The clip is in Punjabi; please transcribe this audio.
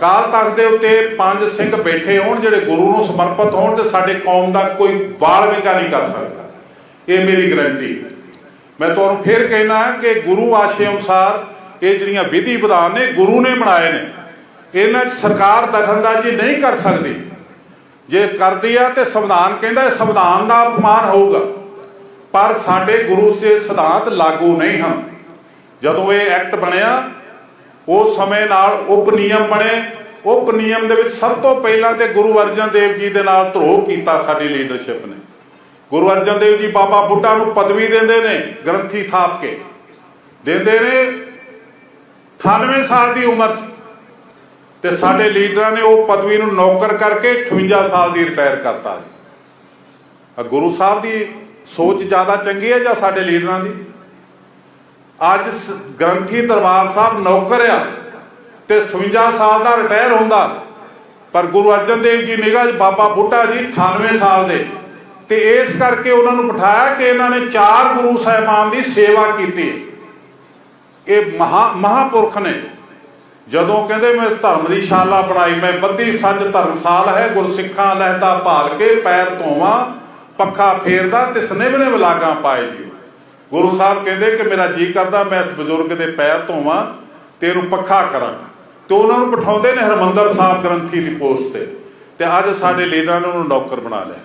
ਅਕਾਲ ਤਖਤ ਦੇ ਉੱਤੇ ਪੰਜ ਸਿੰਘ ਬੈਠੇ ਹੋਣ, ਜਿਹੜੇ ਗੁਰੂ ਨੂੰ ਸਮਰਪਿਤ ਹੋਣ ਤੇ ਸਾਡੇ ਕੌਮ ਦਾ ਕੋਈ ਵਾਲ ਵਿੰਗਾ ਨਹੀਂ ਕਰ ਸਕਦਾ। ਇਹ ਮੇਰੀ ਗਰੰਟੀ ਮੈਂ ਤੁਹਾਨੂੰ ਫਿਰ ਕਹਿਣਾ ਕਿ ਗੁਰੂ ਆਸ਼ੇ ਅਨੁਸਾਰ ਇਹ ਜਿਹੜੀਆਂ ਵਿਧੀ ਵਿਧਾਨ ਨੇ, ਗੁਰੂ ਨੇ ਬਣਾਏ ਨੇ, ਇਹਨਾਂ 'ਚ ਸਰਕਾਰ ਦਖਲਅੰਦਾਜ਼ੀ ਨਹੀਂ ਕਰ ਸਕਦੀ। ਜੇ ਕਰਦੀ ਆ ਤੇ ਸੰਵਿਧਾਨ ਕਹਿੰਦਾ ਇਹ ਸੰਵਿਧਾਨ ਦਾ ਅਪਮਾਨ ਹੋਊਗਾ। ਪਰ ਸਾਡੇ ਗੁਰੂ ਸੇ ਸਿਧਾਂਤ ਲਾਗੂ ਨਹੀਂ ਹਨ। ਜਦੋਂ ਇਹ ਐਕਟ ਬਣਿਆ ਉਸ ਸਮੇਂ ਨਾਲ ਉਪ ਨਿਯਮ ਬਣੇ। ਉਪ ਨਿਯਮ ਦੇ ਵਿੱਚ ਸਭ ਤੋਂ ਪਹਿਲਾਂ ਤੇ ਗੁਰੂ ਅਰਜਨ ਦੇਵ ਜੀ ਦੇ ਨਾਲ ਧਰੋਹ ਕੀਤਾ ਸਾਡੀ ਲੀਡਰਸ਼ਿਪ ਨੇ। ਗੁਰੂ ਅਰਜਨ ਦੇਵ ਜੀ ਬਾਬਾ ਬੁੱਢਾ ਨੂੰ ਪਦਵੀ ਦਿੰਦੇ ਨੇ, ਗ੍ਰੰਥੀ ਥਾਪ ਕੇ। ਦਿੰਦੇ ਨੇ 98 ਸਾਲ ਦੀ ਉਮਰ 'ਚ। ਤੇ ਸਾਡੇ ਲੀਡਰਾਂ ਨੇ ਉਹ ਪਦਵੀ ਨੂੰ ਨੌਕਰ ਕਰਕੇ 58 ਸਾਲ ਦੀ ਰਿਟਾਇਰ ਕਰਤਾ ਆ ਗੁਰੂ ਸਾਹਿਬ ਦੀ ਸੋਚ ਜ਼ਿਆਦਾ ਚੰਗੀ ਹੈ ਜਾਂ ਸਾਡੇ ਲੀਡਰਾਂ ਦੀ? ਅੱਜ ਗ੍ਰੰਥੀ ਦਰਬਾਰ ਸਾਹਿਬ ਨੌਕਰ ਆ ਤੇ 58 ਸਾਲ ਦਾ ਰਿਟਾਇਰ ਹੁੰਦਾ। ਪਰ ਗੁਰੂ ਅਰਜਨ ਦੇਵ ਜੀ ਨਿਗਾਹ ਬਾਬਾ ਬੁੱਢਾ ਜੀ 98 ਸਾਲ ਦੇ। ਤੇ ਇਸ ਕਰਕੇ ਉਹਨਾਂ ਨੂੰ ਬਿਠਾਇਆ ਕਿ ਇਹਨਾਂ ਨੇ ਚਾਰ ਗੁਰੂ ਸਾਹਿਬਾਨ ਦੀ ਸੇਵਾ ਕੀਤੀ। ਇਹ ਮਹਾ ਮਹਾਪੁਰਖ ਨੇ। ਜਦੋਂ ਕਹਿੰਦੇ ਮੈਂ ਧਰਮ ਦੀ ਸ਼ਾਲਾ ਬਣਾਈ, ਮੈਂ ਬੱਧੀ ਸੱਚ ਧਰਮਸਾਲ ਹੈ, ਗੁਰਸਿੱਖਾਂ ਲਹਿਦਾ ਭਾਲ ਕੇ ਪੈਰ ਧੋਵਾਂ, ਪੱਖਾ ਫੇਰਦਾ ਤੇ ਸਨੇਵਨੇ ਵਲਾਗਾ ਪਾਏ ਜੀ। ਗੁਰੂ ਸਾਹਿਬ ਕਹਿੰਦੇ ਕਿ ਮੇਰਾ ਜੀ ਕਰਦਾ, ਮੈਂ ਇਸ ਬਜ਼ੁਰਗ ਦੇ ਪੈਰ ਧੋਵਾਂ ਤੇ ਇਹਨੂੰ ਪੱਖਾ ਕਰਾਂ। ਤੇ ਉਹਨਾਂ ਨੂੰ ਬਿਠਾਉਂਦੇ ਨੇ ਹਰਮੰਦਰ ਸਾਹਿਬ ਗ੍ਰੰਥੀ ਦੀ ਪੋਸਟ ਤੇ। ਤੇ ਅੱਜ ਸਾਡੇ ਲੀਡਰਾਂ ਨੇ ਉਹਨੂੰ ਨੌਕਰ ਬਣਾ ਲਿਆ।